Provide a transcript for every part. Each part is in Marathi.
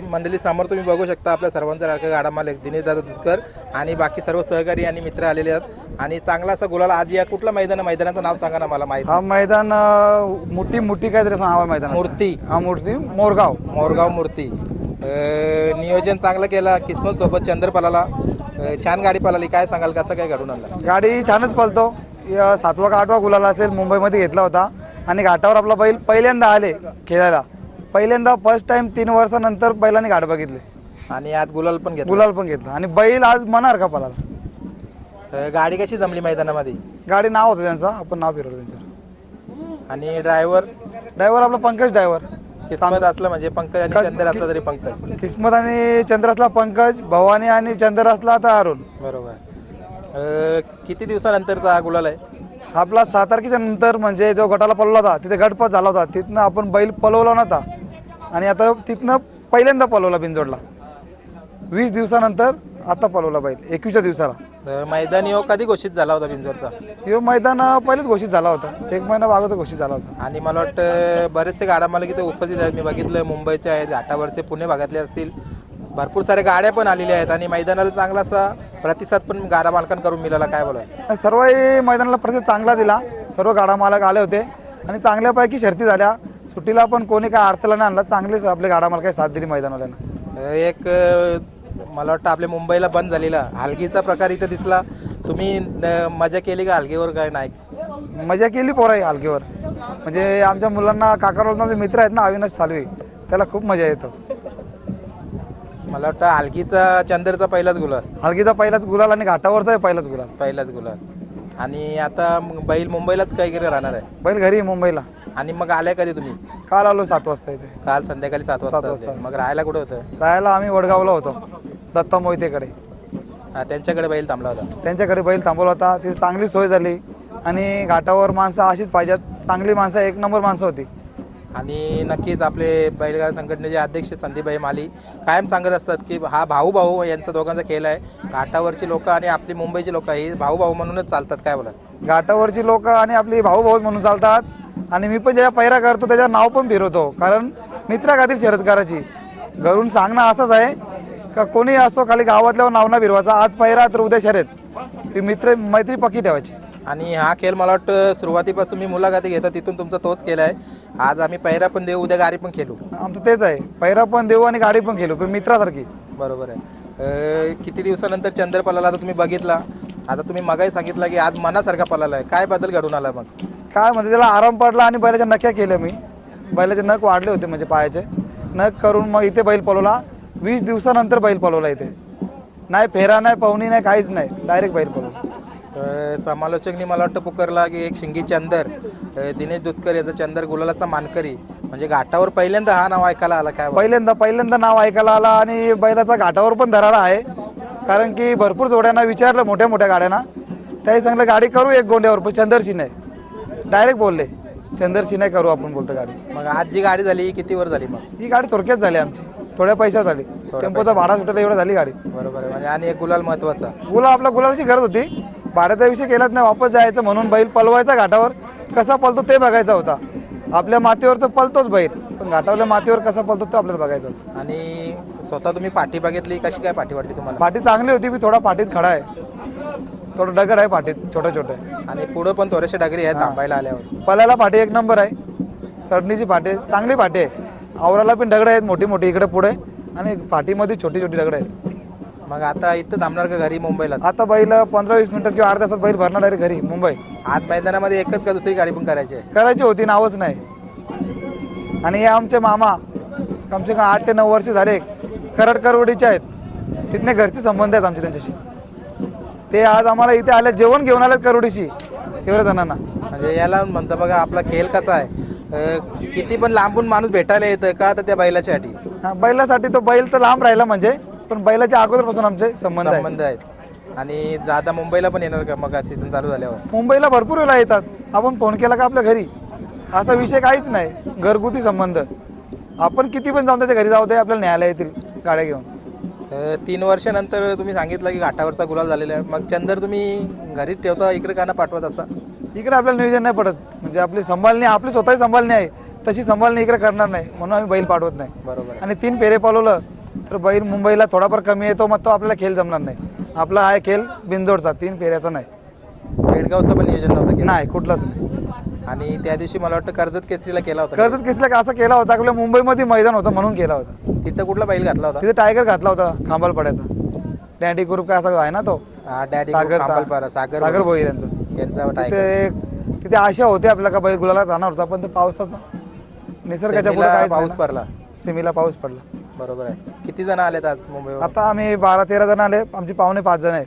मंडळी समोर तुम्ही बघू शकता आपल्या सर्वांचा लाडका गाडा मालक दिनेश दादा दुधकर आणि बाकी सर्व सहकारी आणि मित्र आलेले आहेत. आणि चांगला असा गुलाल आज या कुठलं मैदान आहे? मैदानाचं नाव सांगा ना मला माहिती. हा मैदान मोठी मोठी काहीतरी नाव आहे मैदान मूर्ती. हा मूर्ती. मोरगाव. मोरगाव मूर्ती. नियोजन चांगलं केलं किस्मत सोबत चंद्रपालाला छान गाडी पळाली. काय सांगाल कसं काय घडून आणलं? गाडी छानच पळतो. सातवा का आठवा गुलाला असेल मुंबईमध्ये घेतला होता. आणि घाटावर आपला बैल पहिल्यांदा आले खेळायला. पहिल्यांदा फर्स्ट टाइम तीन वर्षानंतर बैलाने घाट बघितले. आणि आज गुलाल पण घेतला. गुलाल पण घेतला. आणि बैल आज मनार का पळाला? अं, गाडी कशी जमली मैदानामध्ये? गाडी नाव होतं त्यांचं. आपण नाव फिरवलं त्यांच्यावर. आणि ड्रायव्हर ड्रायव्हर आपला पंकज ड्रायव्हर किस्मत असलं म्हणजे पंकज आणि चंद्र असला तरी पंकज. किस्मत आणि चंद्र असला पंकज भवानी आणि चंद्र असला तर अरुण. बरोबर. अं, किती दिवसानंतरचा हा गुलाल आहे? आपला सात तारखेच्या नंतर म्हणजे जो गटाला पळवला होता तिथे गटपात झाला होता. तिथनं आपण बैल पळवला नव्हता. आणि आता तिथनं पहिल्यांदा पळवला बिनजोडला. वीस दिवसानंतर आता पळवला बैल एकवीसच्या दिवसाला. मैदानी योग कधी घोषित झाला होता बिंजोरचा हे मैदान पहिलेच घोषित झाला होता. एक महिना अगोदर घोषित झाला होता. आणि मला वाटतं बरेचसे गाड्या मला इथे उपस्थित आहेत. मी बघितलं मुंबईचे आहेत घाटावरचे पुणे भागातले असतील. भरपूर साऱ्या गाड्या पण आलेल्या आहेत आणि मैदानाला चांगला असा प्रतिसाद पण गाडा मालकांकडून मिळाला. काय बोला सर्वही मैदानाला प्रतिसाद चांगला दिला. सर्व गाडा मालक आले होते आणि चांगल्यापैकी शर्ती झाल्या. सुट्टीला पण कोणी काय अडथळा नाही आणला. चांगलेच आपले गाडा मालकाने साथ दिली मैदानावाल्यांना एक अं, मला वाटतं आपल्या मुंबईला बंद झालेला. हलगीचा प्रकार इथं दिसला. तुम्ही मजा केली का हलगीवर काय नाही? मजा केली पोराई हलकीवर म्हणजे आमच्या मुलांना काकारोलचे मित्र आहेत ना अविनाश सालवे त्याला खूप मजा येतो. मला वाटतं हलगीचा चंदरचा पहिलाच गुलाल. हलकीचा पहिलाच गुलाल आणि घाटावरचा पहिलाच गुलाल. पहिलाच गुलाल. आणि आता बैल मुंबईलाच काय गिरे राहणार आहे. बैल घरी आहे मुंबईला. आणि मग आल्या कधी तुम्ही? काल आलो सात वाजता इथे. काल संध्याकाळी सात वाजता. वाजता. मग राहायला कुठं होतं? राहायला आम्ही वडगावला होतो दत्ता मोहितेकडे. हा, त्यांच्याकडे बैल थांबला होता. त्यांच्याकडे बैल थांबवला होता. तिथे चांगली सोय झाली आणि घाटावर माणसं अशीच पाहिजेत. चांगली माणसं एक नंबर माणसं होती. आणि नक्कीच आपले बैलगाडा संघटनेचे अध्यक्ष संदीपभाई माली कायम सांगत असतात की हा भाऊ भाऊ यांचा दोघांचा खेळ आहे. घाटावरची लोक आणि आपली मुंबईची लोक ही भाऊ भाऊ म्हणूनच चालतात. काय बोला घाटावरची लोक आणि आपली भाऊ भाऊ म्हणून चालतात. आणि मी पण ज्या पैरा करतो त्याच्यावर नाव पण फिरवतो. कारण मित्राखातील शर्यत करायची घरून सांगणं असंच आहे. का कोणी असो खाली गावातल्यावर नाव ना फिरवायचा. आज पैरा तर उद्या शर्यत. ही मित्र मैत्री पक्की ठेवायची. आणि हा खेळ मला वाटतं सुरुवातीपासून मी मुलाखती घेतो तिथून तुमचा तोच केला आहे. आज आम्ही पैरा पण देऊ उद्या गाडी पण खेळू. आमचं तेच आहे. पैरा पण देऊ आणि गाडी पण खेळू. पण मित्रासारखी. बरोबर आहे. किती दिवसानंतर चंद्रपलाला आता तुम्ही बघितला? आता तुम्ही मगाही सांगितलं की आज मनासारखा पलाला आहे. काय बदल घडून आला मग? काय म्हणजे त्याला आराम पडला आणि बैलाच्या नक्या केल्या मी. बैलाचे नख वाढले होते म्हणजे पायाचे. नख करून मग इथे बैल पळवला. वीस दिवसानंतर बैल पळवला इथे. नाही फेरा नाही पवनी नाही काहीच नाही. डायरेक्ट बैल पळवला. अ, समालोचकनी मला वाटतं पुकारला की एक शिंगी चंदर अ, दिनेश दुधकर याचा चंदर गुलालाचा मानकरी. म्हणजे घाटावर पहिल्यांदा हा नाव ऐकायला आला काय? पहिल्यांदा पहिल्यांदा नाव ऐकायला आला आणि बैलाचा घाटावर पण धरारा आहे. कारण की भरपूर जोड्यांना विचारलं मोठ्या मोठ्या गाड्यांना. त्याही सांगलं गाडी करू एक गोंड्यावर पण चंदरशी नाही. डायरेक्ट बोलले चंदरशी नाही करू आपण बोलतो गाडी. मग आज जी गाडी झाली ही किती वर झाली मग? ही गाडी थोडक्यात झाली आमची. थोड्या पैशात झाली. टेम्पोचा भाडा सुटायला एवढं झाली गाडी. बरोबर आहे. म्हणजे आणि एक गुलाल महत्त्वाचा. गुला आपल्या गुलालाची गरज होती. भाड्याचा विषय केलाच नाही वापस जायचं म्हणून बैल पलवायचा घाटावर. कसा पलतो ते बघायचा होता. आपल्या मातीवर तर पलतोच बैल पण घाटावरल्या मातीवर कसा पलतो तो आपल्याला बघायचा होता. आणि स्वतः तुम्ही पाठी बघितली कशी काय पाठी वाटली तुम्हाला? पाठी चांगली होती मी थोडा पाठीत खडा आहे. थोडं दगड आहे पाठीत छोटे छोटे आणि पुढं पण थोडेसे डगरी आहे थांबायला आल्यावर. पलायला पाठी एक नंबर आहे. चढणीची पाठी आहे, चांगली पाठी आहे. आवराला पण दगड आहेत मोठी मोठी इकडे पुढे आणि पाठीमध्ये छोटी छोटी दगड आहेत. मग आता इथं थांबणार का घरी मुंबईला आता बैल पंधरा वीस मिनिटात किंवा अर्ध्या तासात बैल भरणार आहे घरी मुंबई. आज मैदानामध्ये एकच का दुसरी गाडी पण करायची आहे? करायची होती नावच नाही. आणि हे आमचे मामा कमसे कम आठ ते नऊ वर्ष झाले करड करवडीचे आहेत. तिथले घरचे संबंध आहेत आमचे त्यांच्याशी. ते आज आम्हाला इथे आले जेवण घेऊन आलेत करवडीशी एवढ्या जणांना. म्हणजे याला म्हणतं बघा आपला खेळ कसा आहे. अ, किती पण लांबून माणूस भेटायला येतं का तर त्या बैलाच्यासाठी हा, बैलासाठी तो बैल तर लांब राहिला म्हणजे पण बैलाच्या अगोदरपासून आमचे संबंध संबंध आहेत. आणि दादा मुंबईला पण येणार का? मग सीझन चालू झाल्यावर. मुंबईला भरपूर वेळा येतात. आपण फोन केला का आपल्या घरी? असा विषय काहीच नाही. घरगुती संबंध. आपण किती पण जाऊन त्याच्या घरी जाऊ दे आपल्याला न्यायला येतील गाड्या घेऊन. तीन वर्षानंतर तुम्ही सांगितलं की घाटावरचा गुलाल झालेला आहे. मग चंदर तुम्ही घरीच ठेवता इकडे काना पाठवत असा? इकडे आपल्याला नियोजन नाही पडत. म्हणजे आपली संभाळणी आपली स्वतःची संभाळणी आहे. तशी संभाळणी इकडे करणार नाही. म्हणून आम्ही बैल पाठवत नाही. बरोबर आणि तीन फेरे पळवलं तर बैल मुंबईला थोडाफार कमी येतो मग तो आपल्याला खेळ जमणार नाही. आपला आहे खेळ बिंजोडचा तीन फेऱ्याचा नाही. पेडगावचं पण नियोजन नव्हतं केलं. नाही कुठलाच नाही. आणि त्या दिवशी मला वाटतं कर्जत केसरीला केला होता. कर्जत किसला का असं केला होता आपल्या मुंबईमध्ये मैदान होतं म्हणून केला होता. तिथं कुठला बैल घातला होता? तिथे टायगर घातला होता खांबालपाड्याचा. डॅडी ग्रुप काय असं आहे ना तो? हा डॅडी सागर सागर सागर भोईर यांचं. यांचा टायगर तिथे तिथे आशा होती आपल्या का बैल गुलाला राहणार होता पण ते पावसाचा. निसर्गाच्या पुढे पाऊस पडला. सेमीला पाऊस पडला. बरोबर आहे. किती जण आलेत आज मुंबईवर आता आम्ही बारा तेरा जण आले. आमची पावणे पाच जण आहेत.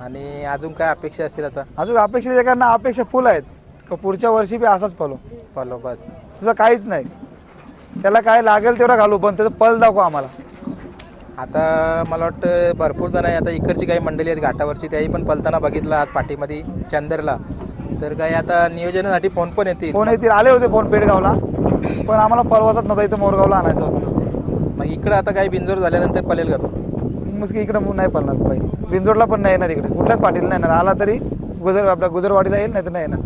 आणि अजून काय अपेक्षा असतील आता? अजून अपेक्षा जगांना अपेक्षा फुल आहेत. का पुढच्या वर्षी बी असाच पलो फॉलो बस. तुझं काहीच नाही. त्याला काय लागेल तेवढं घालू पण त्याचं पल दाखव आम्हाला. आता मला वाटतं भरपूर जण आहे. आता इकडची काही मंडळी आहेत घाटावरची त्याही पण पलताना बघितलं आज पाठीमध्ये चंदरला. तर काही आता नियोजनासाठी फोन पण येतील. फोन येतील. आले होते फोन पेडगावला पण आम्हाला पलवाचाच नव्हता. इथं मोरगावला आणायचं होतं. मग इकडं आता काही बिंजोर झाल्यानंतर पलेल का तो? मुस्की इकडे नाही पडणार पाहिजे बिंजोडला पण नाही येणार इकडे. कुठल्याच पाटील नाही येणार. आला तरी गुजर आपल्या गुजरवाडीला येईल नाही तर नाही येणार.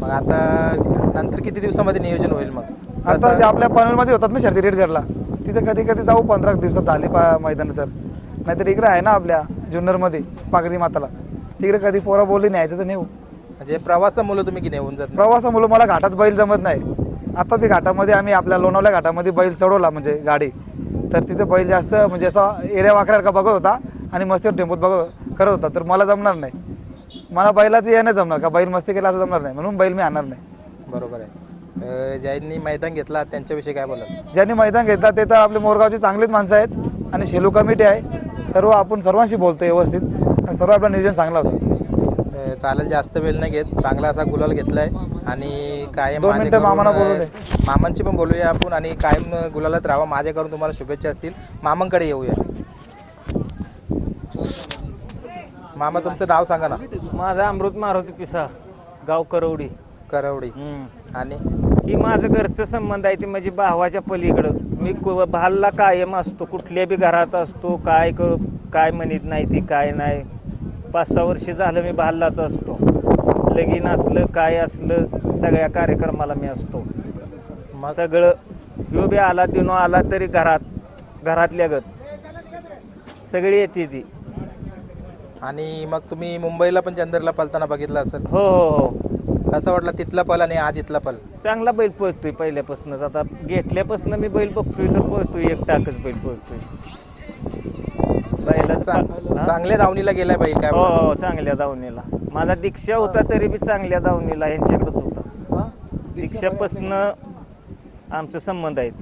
मग आता नंतर किती दिवसामध्ये नियोजन होईल मग? आता जे आपल्या पनवेलमध्ये होतात ना शर्दी रेड करला तिथे कधी कधी जाऊ पंधरा दिवसात आले पा मैदान तर. नाहीतर इकडे आहे ना आपल्या जुन्नरमध्ये पागरी माताला. तिकडे कधी पोरा बोलली न्यायचं तर नेऊ. म्हणजे प्रवासामुळे तुम्ही की नेऊन जात नाही? प्रवासामुळे मला घाटात बैल जमत नाही. आता बी घाटामध्ये आम्ही आपल्या लोणावल्या घाटामध्ये बैल चढवला म्हणजे गाडी. तर तिथे बैल जास्त म्हणजे असा एरिया वाकड्या का बघत होता आणि मस्तीवर टेम्पोत बघत करत होता. तर मला जमणार नाही. मला बैलाचं येणं जमणार का बैल मस्ती केला असं जमणार नाही. म्हणून बैल मी आणणार नाही. बरोबर आहे. अं, ज्यांनी मैदान घेतला त्यांच्याविषयी काय बोलाल? ज्यांनी मैदान घेतलं ते तर आपले मोरगावचे चांगलेच माणसं आहेत आणि शेलू कमिटी आहे. सर्व आपण सर्वांशी बोलतो व्यवस्थित. आणि सर्व आपलं नियोजन चांगलं होतं. अं, चालेल जास्त वेळ नाही घेत चांगला असा गुलाल घेतलाय आणि कायम दोन मिनिटं माझ्याकडून, मामांना बोलू दे. मामांची पण बोलूया आपण आणि कायम गुलालात राहावा. माझ्याकडून तुम्हाला शुभेच्छा असतील. मामांकडे येऊया. मामा तुमचं नाव सांगा ना. माझा अमृत मारुती पिसा गाव करवडी. करवडी. आणि? ही माझं घरचं संबंध आहे ते म्हणजे भावाच्या पलीकडं. मी कु- भालला कायम असतो कुठल्या बी घरात असतो काय क काय म्हणत नाही ती काय नाही. पाच सहा वर्ष झालं मी भाललाच असतो. लगीन असलं काय असलं सगळ्या कार्यक्रमाला मी असतो. मग सगळं ह्यो बी आला दिनो आला तरी घरात घरातल्या गत. सगळी येते ती. आणि मग तुम्ही मुंबईला पण चंदरला पलताना बघितलं असेल? हो हो हो. कसं वाटलं तिथला पल आणि आज इथला पल? चांगला बैल पळतोय पहिल्यापासूनच. आता घेतल्यापासून मी बैल बघतोय तर पळतोय एक टाकच बैल पळतोय. बैलाच चांगल्या धावणीला गेलाय बैल काय हो? हो चांगल्या दावणीला माझा दीक्षा होता तरी बी चांगल्या दावणीला यांच्याकडेच होता. दीक्षापासून आमचं संबंध आहेत.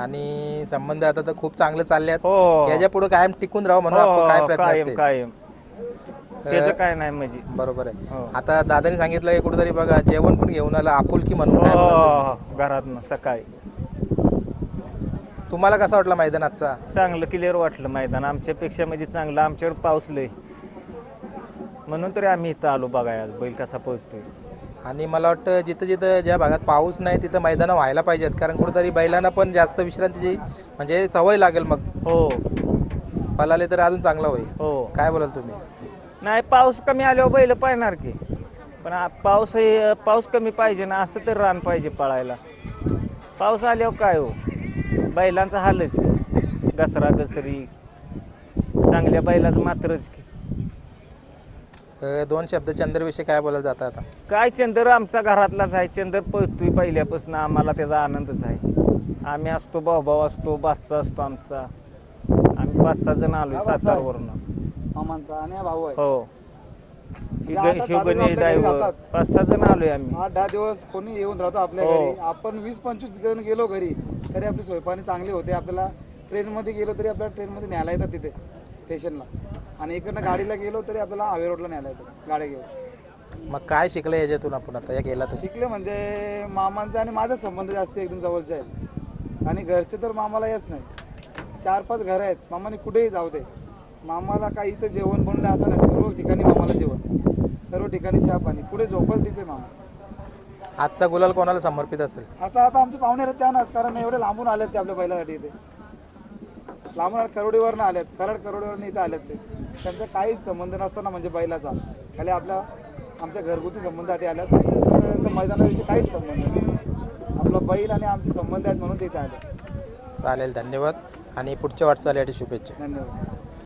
आणि संबंध आता तर खूप चांगले चालले आहेत हो. याच्यापुढे कायम टिकून राहू म्हणून आपण काय हो, प्रयत्न कायम. कायम. त्याचं काय नाही म्हणजे. बरोबर आहे. हो. आता दादानी सांगितलं की कुठेतरी बघा जेवण पण घेऊन आलं आपुलकी म्हणून काय बोलाल हो घरात सकाळी. तुम्ही? तुम्हाला कसा वाटला मैदान आजचा? चांगलं क्लिअर वाटलं मैदान. आमच्यापेक्षा म्हणजे चांगलं आमच्याकडे पाऊस लय. म्हणून तरी आम्ही इथं आलो बघायला बैल कसा पळतोय. आणि मला वाटतं जिथं जिथं ज्या भागात पाऊस नाही तिथं मैदानं व्हायला पाहिजेत. कारण कुठेतरी बैलांना पण जास्त विश्रांतीची म्हणजे सवय लागेल मग. हो. पलाले तर अजून चांगला होईल. हो. काय बोलाल तुम्ही? नाही पाऊस कमी आल्यावर बैल पाळणार की. पण आ- पाऊस हे- पाऊस कमी पाहिजे ना असं तर रान पाहिजे पळायला. पाऊस आल्यावर काय हो? बैलांचा हालच की. घसरा घसरी चांगल्या बैलाचं मात्रच की. अं, दोन शब्द चंद्रविषयी काय बोलायला जातं आता? काय चंदर आमचा घरातलाच आहे. चंदर पळतोय पहिल्यापासून. आम्हाला त्याचा आनंदच आहे. आम्ही असतो भाऊ असतो बादशा असतो आमचा. आम्ही पाच सहा जण आलोय सातारवरून. मामांचा आणि हा भाऊ आहे. हो. म्हणजे आता दादा शिवगणेश आपल्या घरी ड्रायव्हर. जातात. पाच सहा जण आलोय आम्ही. आठ दहा दिवस कोणी येऊन राहतो आपल्या हो. घरी. आपण वीस पंचवीस जण गेलो घरी तरी आपली सोयपाणी चांगली होते. आपल्याला ट्रेनमध्ये गेलो तरी आपल्याला ट्रेनमध्ये न्यायला येतात तिथे स्टेशनला. आणि इकडनं गाडीला गेलो तरी आपल्याला हावे रोडला न्यायला येतात गाड्या घेऊन. मग काय शिकलं याच्यातून आपण आता? या गेला तर. शिकले म्हणजे मामांचा आणि माझा संबंध जास्त एकदम जवळचे आहेत आणि घरचे तर मामाला येत नाही चार पाच घरं आहेत. मामाने कुठेही जाऊ दे. मामाला काही इथं जेवण बनलं असं नाही सर्व ठिकाणी मामाला जेवण. सर्व ठिकाणी चहा पाणी. पुढे झोपल तिथे मामा. आजचा गुलाल कोणाला समर्पित असेल? असं आता आमचे पाहुणे आहेत त्यानंच कारण एवढे लांबून आलेत ते आपल्या बैलासाठी इथे. लांबून आले, करोडीवरनं आलेत कराड करोडीवरनं इथे आलेत ते. त्यांचा काहीच संबंध नसताना म्हणजे बैलाचा. खाली आपल्या आमच्या घरगुती संबंधासाठी आल्यात. आतापर्यंत मैदानाविषयी काहीच संबंध नाही. आपला बैल आणि आमचे संबंध आहेत म्हणून ते इथे आले. चालेल धन्यवाद. आणि पुढच्या वाटचालीसाठी शुभेच्छा. धन्यवाद.